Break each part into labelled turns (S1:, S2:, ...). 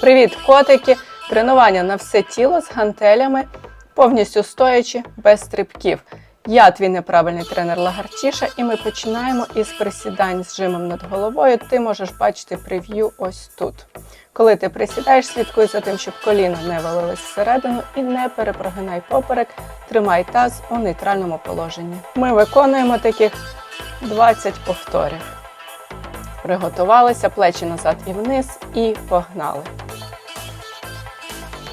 S1: Привіт, котики! Тренування на все тіло з гантелями, повністю стоячи, без стрибків. Я твій неправильний тренер Лагартіша, і ми починаємо із присідань з жимом над головою. Ти можеш бачити прев'ю ось тут. Коли ти присідаєш, слідкуй за тим, щоб коліна не валились всередину і не перепрогинай поперек, тримай таз у нейтральному положенні. Ми виконуємо таких 20 повторів. Приготувалися, плечі назад і вниз, і погнали.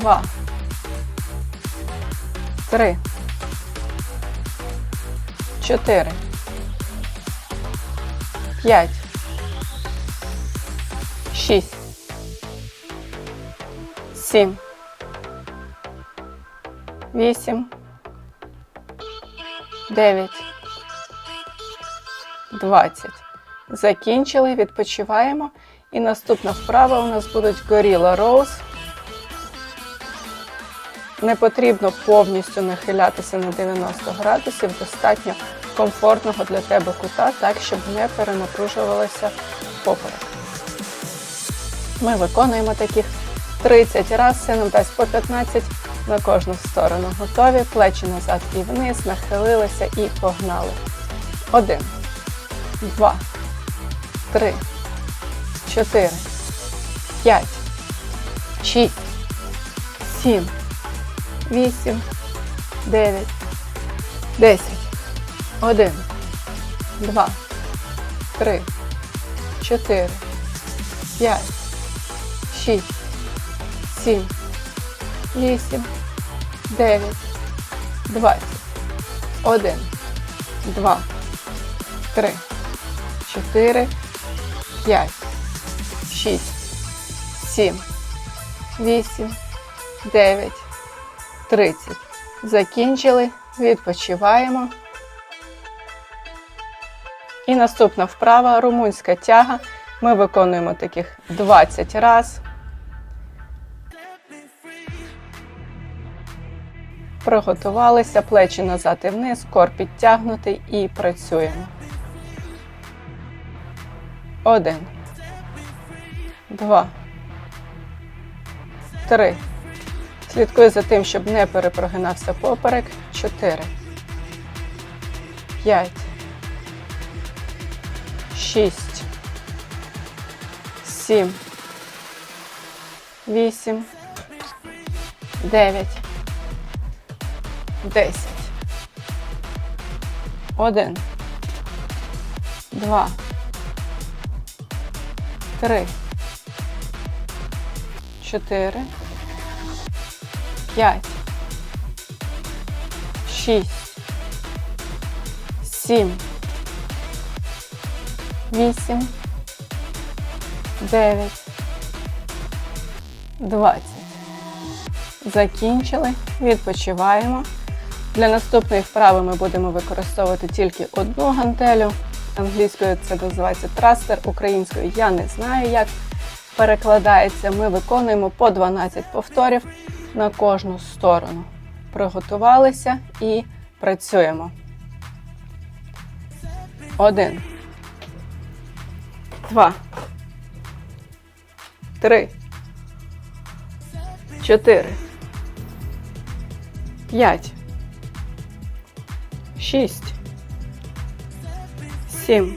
S1: Два. Три. Чотири. П'ять. Шість. Сім. Вісім. Дев'ять. Двадцять. Закінчили, відпочиваємо. І наступна вправа у нас будуть Gorilla Rows. Не потрібно повністю нахилятися на 90 градусів, достатньо комфортного для тебе кута, так, щоб не перенапружувалося поперек. Ми виконуємо таких 30 разів, це нам дасть по 15 на кожну сторону. Готові, плечі назад і вниз, нахилилися і погнали. Один, два, три, чотири, п'ять, шість, сім. 8, 9, 10, 1, 2, 3, 4, 5, 6, 7, 8, 9, 20, 1, 2, 3, 4, 5, 6, 7, 8, 9, 30. Закінчили, відпочиваємо. І наступна вправа румунська тяга. Ми виконуємо таких 20 раз. Приготувалися, плечі назад і вниз, кор підтягнутий і працюємо. Один. Два. Три. Слідкуй за тим, щоб не перепрогинався поперек. 4, 5, 6, 7, 8, 9, 10. 1, 2, 3, 4, 5, 6, 7, 8, 9, 20. Закінчили. Відпочиваємо. Для наступної вправи ми будемо використовувати тільки одну гантелю. Англійською це називається трастер, українською я не знаю, як перекладається. Ми виконуємо по 12 повторів на кожну сторону. Приготувалися і працюємо. Один. Два. Три. Чотири. П'ять. Шість. Сім.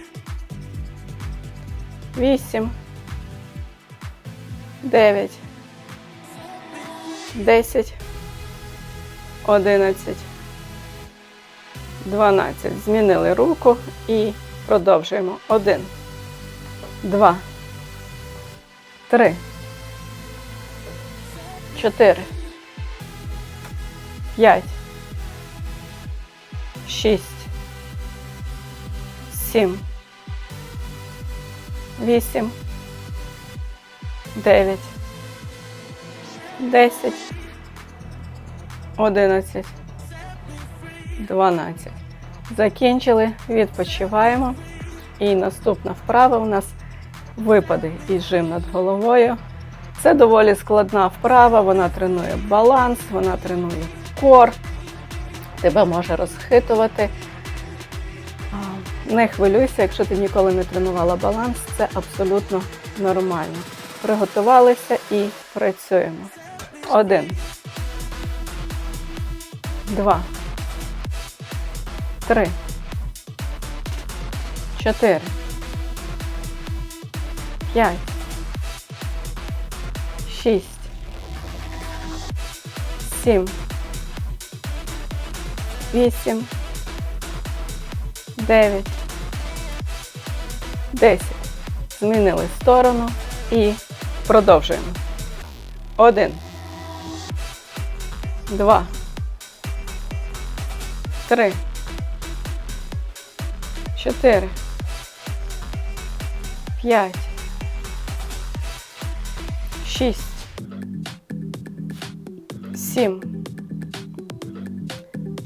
S1: Вісім. Дев'ять. 10, 11, 12. Змінили руку і продовжуємо. 1, 2, 3, 4, 5, 6, 7, 8, 9, 10, 11, 12. Закінчили, відпочиваємо. І наступна вправа у нас випади і жим над головою. Це доволі складна вправа, вона тренує баланс, вона тренує кор, тебе може розхитувати. Не хвилюйся, якщо ти ніколи не тренувала баланс, це абсолютно нормально. Приготувалися і працюємо. Один. Два. Три. Чотири. П'ять. Шість. Сім. Вісім. Дев'ять. Десять. Змінили сторону і продовжуємо. Один. Два. Три. Чотири. П'ять. Шість. Сім.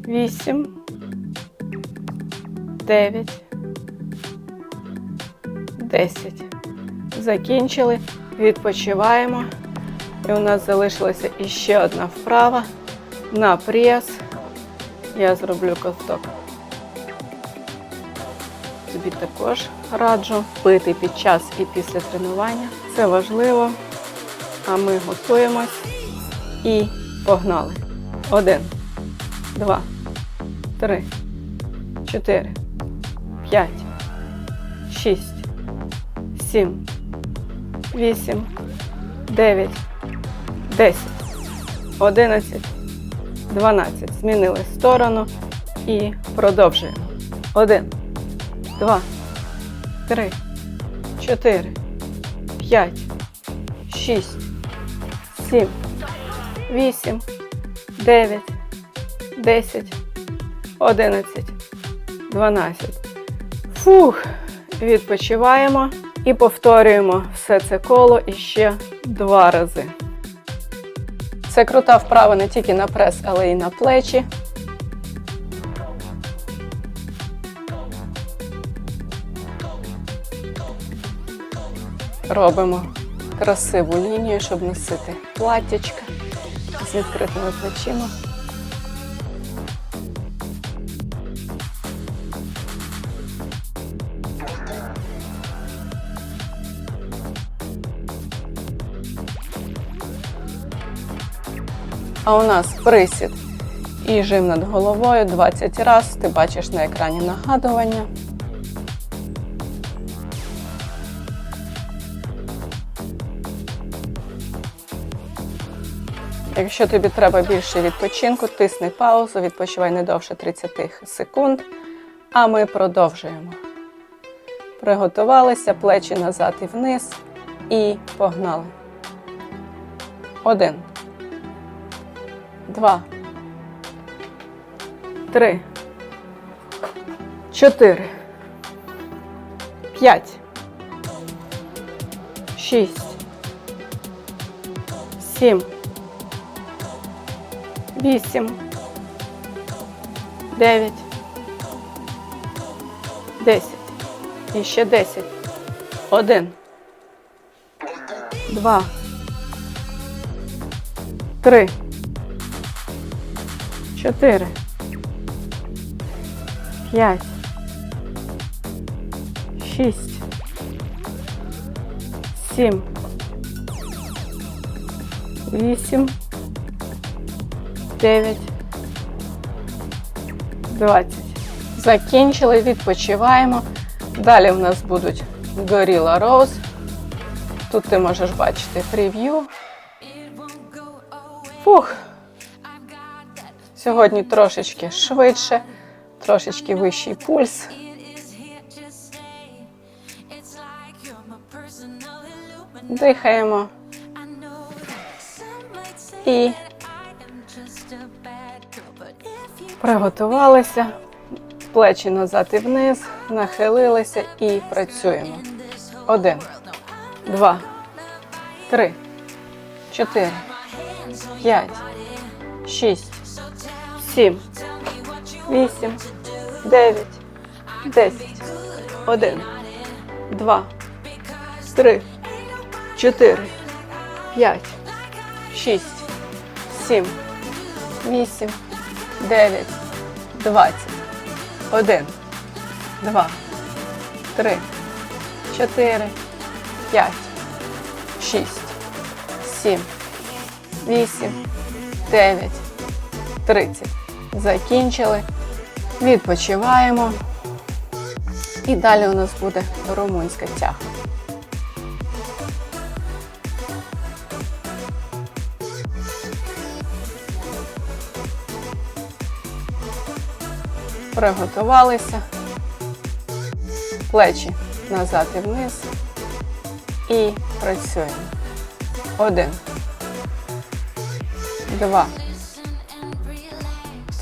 S1: Вісім. Дев'ять. Десять. Закінчили. Відпочиваємо. І у нас залишилася іще одна вправа на прес. Я зроблю ковток. Тобі також раджу пити під час і після тренування. Це важливо. А ми готуємось і погнали. Один, два, три, чотири, п'ять, шість, сім, вісім, дев'ять, десять, одинадцять, дванадцять. Змінили сторону і продовжуємо. Один, два, три, чотири, п'ять, шість, сім, вісім, дев'ять, десять, одинадцять, дванадцять. Фух, відпочиваємо і повторюємо все це коло іще два рази. Це крута вправа не тільки на прес, але й на плечі. Робимо красиву лінію, щоб носити платтячка з відкритими плечима. А у нас присід і жим над головою 20 разів. Ти бачиш на екрані нагадування. Якщо тобі треба більше відпочинку, тисни паузу, відпочивай не довше 30 секунд. А ми продовжуємо. Приготувалися, плечі назад і вниз. І погнали. Один. Два. Три. Чотири. П'ять. Шість. Сім. Вісім. Дев'ять. Десять. І ще десять. Один. Два. Три. Чотири. П'ять. Шість. Сім. Вісім. Дев'ять. Двадцять. Закінчили, відпочиваємо. Далі в нас будуть Gorilla Rose. Тут ти можеш бачити прев'ю. Фух. Сьогодні трошечки швидше, трошечки вищий пульс. Дихаємо і приготувалися. Плечі назад і вниз, нахилилися і працюємо. Один, два, три, чотири, п'ять, шість, сім, вісім, дев'ять, десять, один, два, три, чотири, п'ять, шість, сім, вісім, дев'ять, двадцять, один, два, три, чотири, п'ять, шість, сім, вісім, дев'ять, тридцять. Закінчили. Відпочиваємо. І далі у нас буде румунська тяга. Приготувалися. Плечі назад і вниз. І працюємо. Один. Два.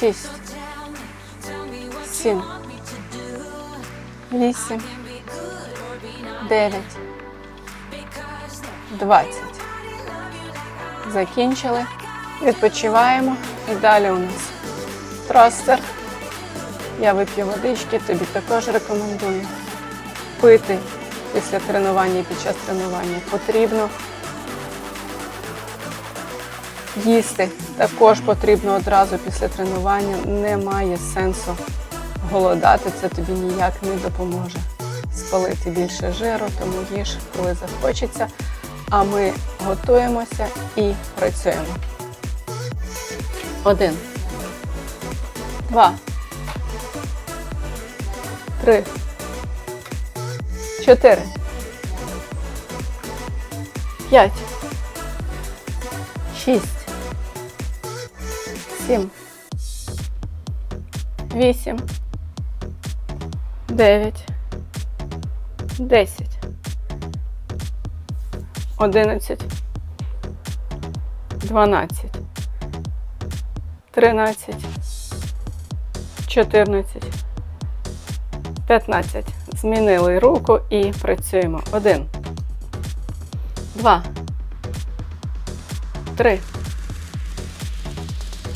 S1: Шість. Сім. Вісім. Дев'ять. Двадцять. Закінчили. Відпочиваємо. І далі у нас тростер. Я вип'ю водички, тобі також рекомендую пити після тренування і під час тренування потрібно. Їсти також потрібно одразу після тренування. Немає сенсу голодати, це тобі ніяк не допоможе спалити більше жиру, тому їж, коли захочеться. А ми готуємося і працюємо. Один. Два. Три. Чотири. П'ять. Шість. Сім. Вісім. Дев'ять. Десять. Одинадцять. Дванадцять. Тринадцять. Чотирнадцять. 15. Змінили руку і працюємо. Один. Два. Три.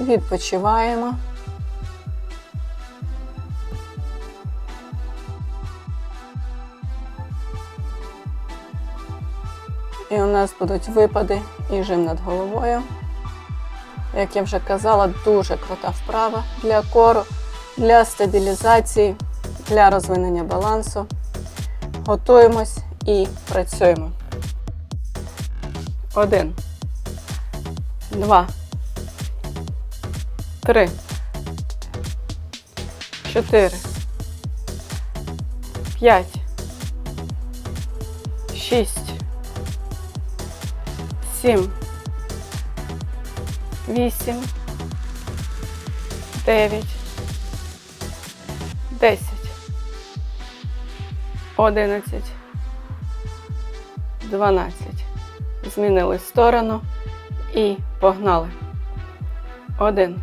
S1: Відпочиваємо. І у нас будуть випади і жим над головою. Як я вже казала, дуже крута вправа для кору, для стабілізації, для розвинення балансу. Готуємось і працюємо. Один. Два. Три. Чотири. П'ять. Шість. Сім. Вісім. Дев'ять. Десять. Одинадцять. Дванадцять. Змінили сторону і погнали. Один.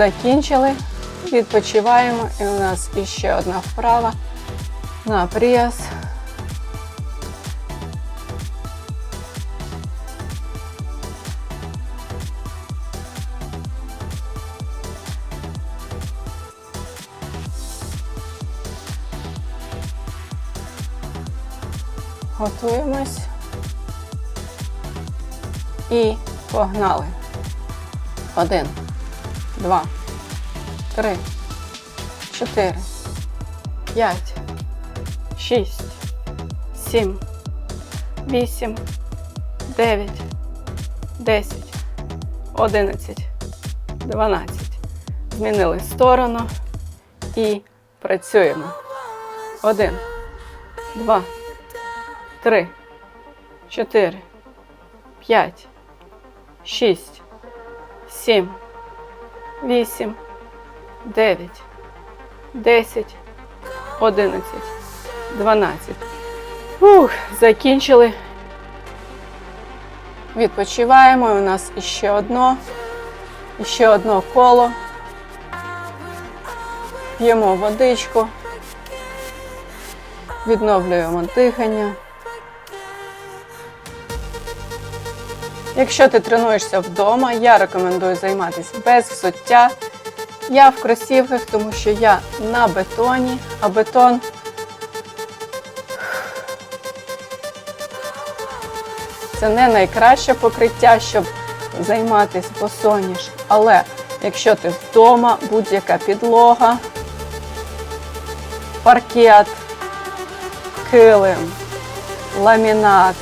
S1: Закінчили. Відпочиваємо. І у нас іще одна вправа на прес. Готуємось. І погнали. Один, два, три, чотири, п'ять, шість, сім, вісім, дев'ять, десять, одинадцять, дванадцять. Змінили сторону і працюємо. Один, два, три, чотири, п'ять, шість, сім, вісім, дев'ять, десять, одинадцять, дванадцять. Ух, закінчили. Відпочиваємо. У нас іще одно, іще одно коло. П'ємо водичку, відновлюємо дихання. Якщо ти тренуєшся вдома, я рекомендую займатися без взуття. Я в кросівках, тому що я на бетоні, а бетон це не найкраще покриття, щоб займатися босоніж. Але якщо ти вдома, будь-яка підлога, паркет, килим, ламінат,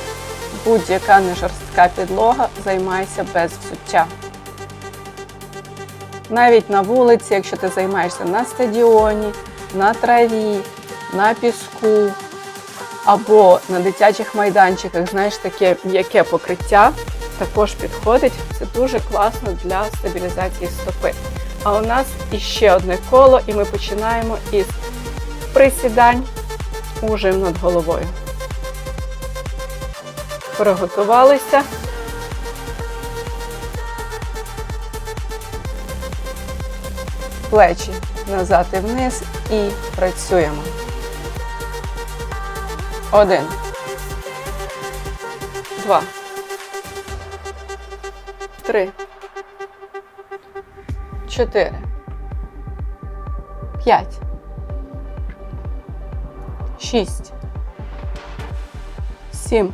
S1: будь-яка нежорстка підлога, займайся без взуття. Навіть на вулиці, якщо ти займаєшся на стадіоні, на траві, на піску або на дитячих майданчиках, знаєш, таке м'яке покриття також підходить. Це дуже класно для стабілізації стопи. А у нас іще одне коло, і ми починаємо із присідань ужим над головою. Приготувалися. Плечі назад і вниз і працюємо. Один. Два. Три. Чотири. П'ять. Шість. Сім.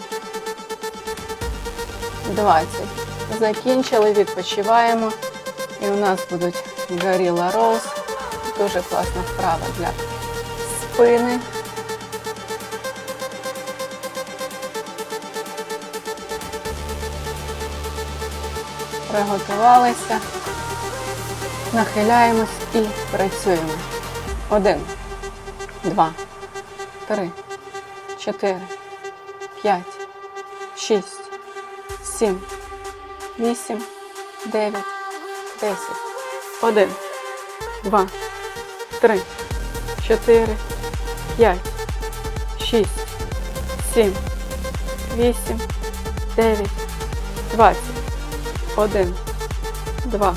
S1: Двадцять. Закінчили, відпочиваємо. І у нас будуть горіла роуз. Дуже класна вправа для спини. Приготувалися. Нахиляємось і працюємо. Один, два, три, чотири, п'ять, шість, сім, вісім, дев'ять, десять. Один, два, три, чотири, п'ять, шість, сім, вісім, дев'ять, двадцять. Один, два,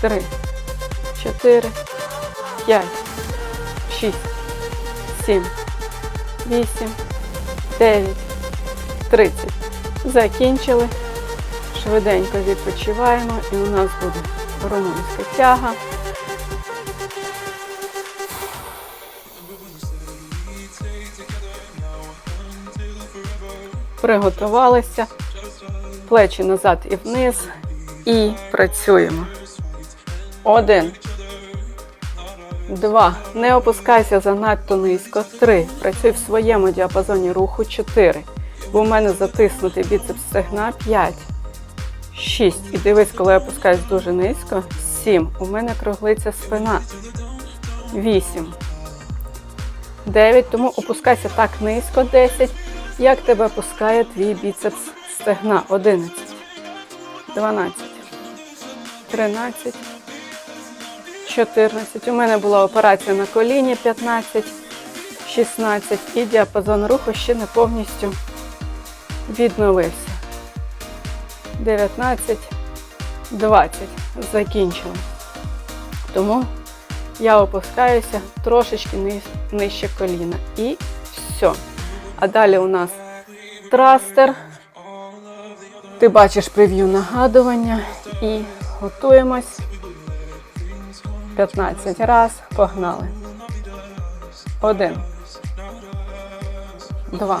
S1: три, чотири, п'ять, шість, сім, вісім, дев'ять, тридцять. Закінчили. Швиденько відпочиваємо і у нас буде румунська тяга. Приготувалися. Плечі назад і вниз. І працюємо. Один. Два. Не опускайся занадто низько. Три. Працюй в своєму діапазоні руху. Чотири. Бо в мене затиснутий біцепс стегна 5, 6. І дивись, коли я опускаюсь дуже низько. 7. У мене круглиться спина. 8. 9. Тому опускайся так низько. 10. Як тебе опускає твій біцепс стегна? 11. 12. 13. 14. У мене була операція на коліні 15, 16 і діапазон руху ще не повністю відновився. 19, 20. Закінчила. Тому я опускаюся трошечки нижче коліна. І все. А далі у нас трастер. Ти бачиш прев'ю нагадування і готуємось. 15 раз. Погнали. Один. Два.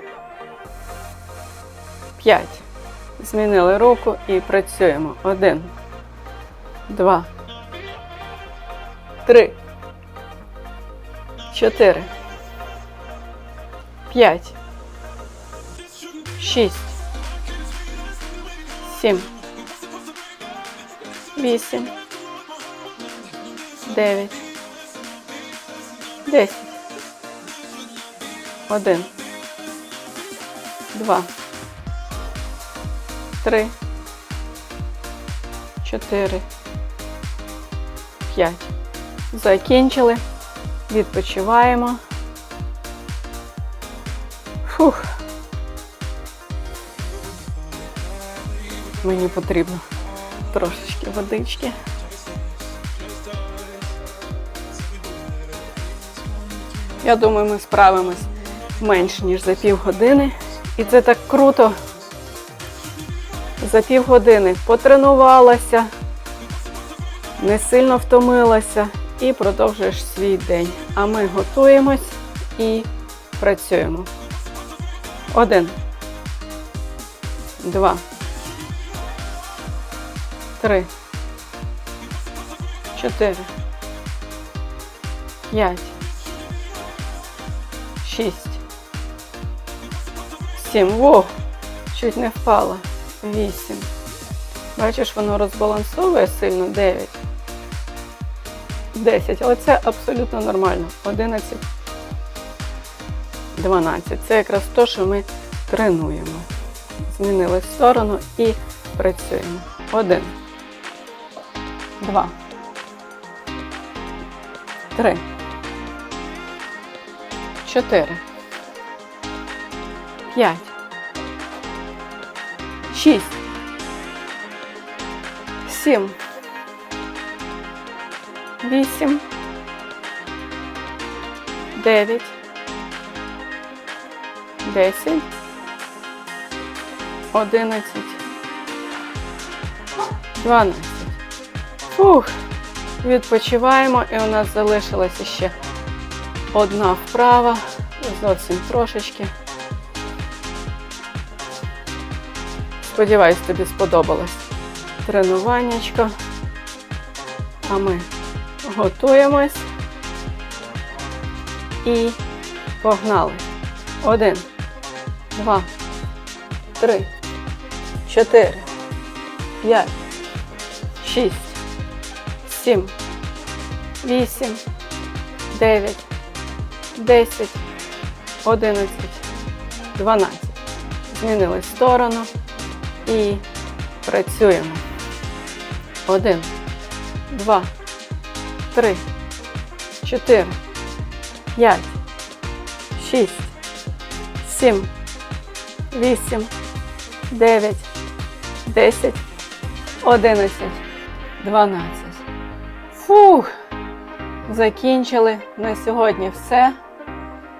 S1: П'ять. Змінили руку і працюємо. Один. Два. Три. Чотири. П'ять. Шість. Сім. Вісім. Дев'ять. Десять. Один. Два. Три. Чотири. П'ять. Закінчили. Відпочиваємо. Фух. Мені потрібно трошечки водички. Я думаю, ми справимось менш ніж за півгодини. І це так круто. За півгодини потренувалася, не сильно втомилася і продовжуєш свій день. А ми готуємось і працюємо. Один. Два. Три. Чотири. П'ять. Шість. Сім. Во! Чуть не впала. Вісім. Бачиш, воно розбалансовує сильно. Дев'ять. Десять. Але це абсолютно нормально. Одинадцять. Дванадцять. Це якраз те, що ми тренуємо. Змінили сторону і працюємо. Один. Два. Три. Чотири. П'ять. Шість. Сім. Вісім. Дев'ять. Десять. Одинадцять. Дванадцять. Фух. Відпочиваємо і у нас залишилася ще одна вправа. Зовсім трошечки. Сподіваюсь, тобі сподобалось тренуваннячко. А ми готуємось і погнали. Один, два, три, чотири, п'ять, шість, сім, вісім, дев'ять, десять, одинадцять, дванадцять. Змінили сторону і працюємо. Один, два, три, чотири, п'ять, шість, сім, вісім, дев'ять, десять, одинадцять, дванадцять. Фух! Закінчили на сьогодні все.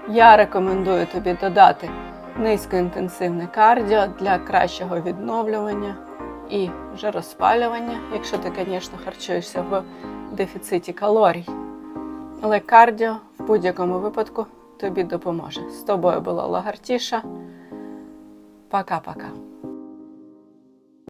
S1: Я рекомендую тобі додати низькоінтенсивне кардіо для кращого відновлювання і вже якщо ти, звісно, харчуєшся в дефіциті калорій. Але кардіо в будь-якому випадку тобі допоможе. З тобою була Лагартіша. Пока-пока.